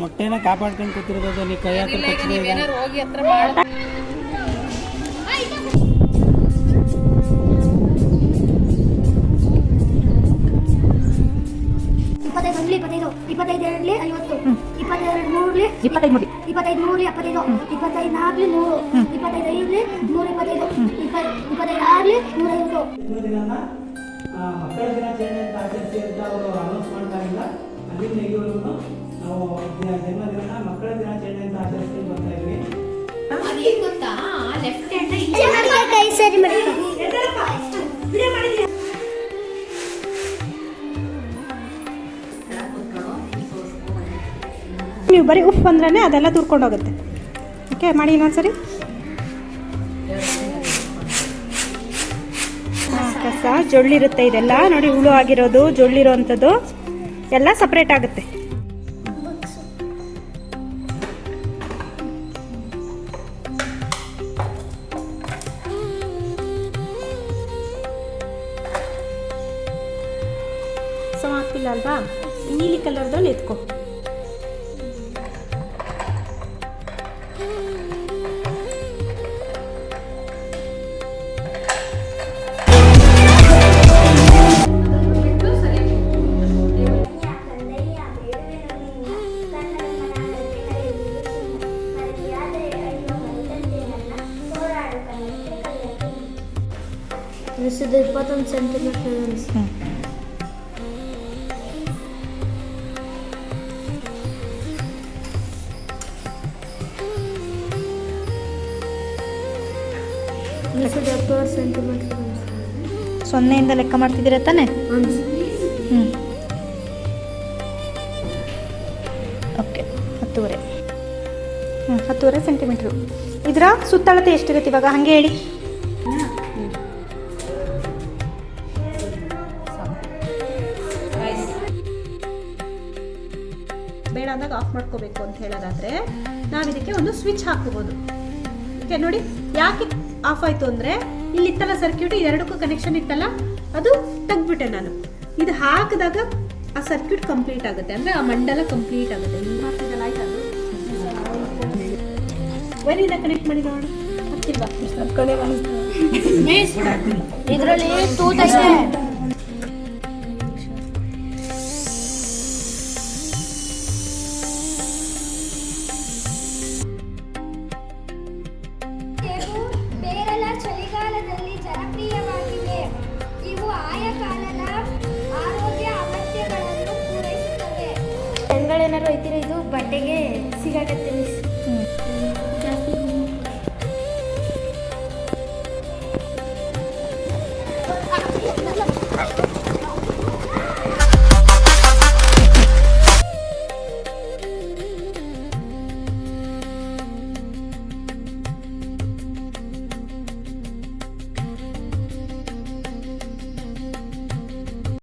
ಮೊಟ್ಟೆನ ಕಾಪಾಡ್ಕೊಂಡು ಕೂತಿರೋದು ನೀ ಕೈ ಈಗ ನೀವೇನಾರು ಹೋಗಿ ಹತ್ರ ಇಪ್ಪತ್ತೈದು ಇಪ್ಪತ್ತೈದು ಇಪ್ಪತ್ತೈದು ಎರಡ್ಲಿ ಐವತ್ತು. ಇಪ್ಪತ್ತೆರಡು ಮೂರ್ಲಿ ಇಪ್ಪತ್ತೈದು ಮೂಡಿ ಇಪ್ಪತ್ತೈದು ಮೂರ್ಲಿ ಎಪ್ಪತ್ತೈದು. ಇಪ್ಪತ್ತೈದು ನಾಲ್ಕಲಿ ನೂರು ಇಪ್ಪತ್ತೈದು ಐದಲಿ ನೂರ ಇಪ್ಪತ್ತೈದು. ಇಪ್ಪ ಇಪ್ಪತ್ತೈದು ಆರ್ಲಿ ನೂರೈವತ್ತು ಆ, ಮಕ್ಕಳ ದಿನಾಚರಣೆ ಅಂತ ನೀವು ಬರೀ ಉಪ್ಪು ಬಂದ್ರೆ ಅದೆಲ್ಲ ಹೋಗುತ್ತೆ. ಓಕೆ ಮಾಡಿ ಇನ್ನೊಂದ್ಸರಿ. ಕಸ ಜೊಳ್ಳಿರುತ್ತೆ ಇದೆಲ್ಲ. ನೋಡಿ, ಹುಳು ಆಗಿರೋದು ಜೊಳ್ಳಿರೋ ಅಂಥದ್ದು ಎಲ್ಲ ಸಪ್ರೇಟ್ ಆಗುತ್ತೆ. ಸೊ ಆಗ್ತಿಲ್ಲ ಅಲ್ವಾ? ನೀಲಿ ಕಲರ್ದಲ್ಲಿ ಎತ್ಕೊ. ಅನಿಸಿದ್ದು ಇಪ್ಪತ್ತೊಂದು ಸೆಂಟಿಮೀಟರ್ ಅನಿಸ್ತು ಅನಿಸಿದ್ದು ಎಪ್ಪತ್ತು ಸೆಂಟಿಮೀಟರ್ ಸೊನ್ನೆಯಿಂದ ಲೆಕ್ಕ ಮಾಡ್ತಿದ್ದೀರ ತಾನೆ? ಹ್ಞೂ ಓಕೆ ಹತ್ತುವರೆ. ಹ್ಞೂ ಹತ್ತುವರೆ ಸೆಂಟಿಮೀಟ್ರು ಇದರ ಸುತ್ತಳತೆ ಎಷ್ಟಿರುತ್ತೆ ಇವಾಗ? ಹಾಗೆ ಹೇಳಿ. ಬೇಡ ಅಂದಾಗ ಆಫ್ ಮಾಡ್ಕೋಬೇಕು ಅಂತ ಹೇಳೋದಾದ್ರೆ ನಾವು ಇದಕ್ಕೆ ಒಂದು ಸ್ವಿಚ್ ಹಾಕೋಬೋದು. ಓಕೆ ನೋಡಿ ಯಾಕೆ ಆಫ್ ಆಯಿತು ಅಂದರೆ ಇಲ್ಲಿ ಇತ್ತಲ್ಲ ಸರ್ಕ್ಯೂಟ್ ಎರಡಕ್ಕೂ ಕನೆಕ್ಷನ್ ಇತ್ತಲ್ಲ ಅದು ತೆಗ್ದ್ಬಿಟ್ಟೆ ನಾನು. ಇದು ಹಾಕಿದಾಗ ಆ ಸರ್ಕ್ಯೂಟ್ ಕಂಪ್ಲೀಟ್ ಆಗುತ್ತೆ. ಅಂದರೆ ಆ ಮಂಡಲ ಕಂಪ್ಲೀಟ್ ಆಗುತ್ತೆ. ವೈರಿಂದ ಕನೆಕ್ಟ್ ಮಾಡಿ ನೋಡೋಣ ಇದರಲ್ಲಿ ಬಟ್ಟೆಗೆ ಸಿಗಾಕತ್ತೆ ಮಿಸ್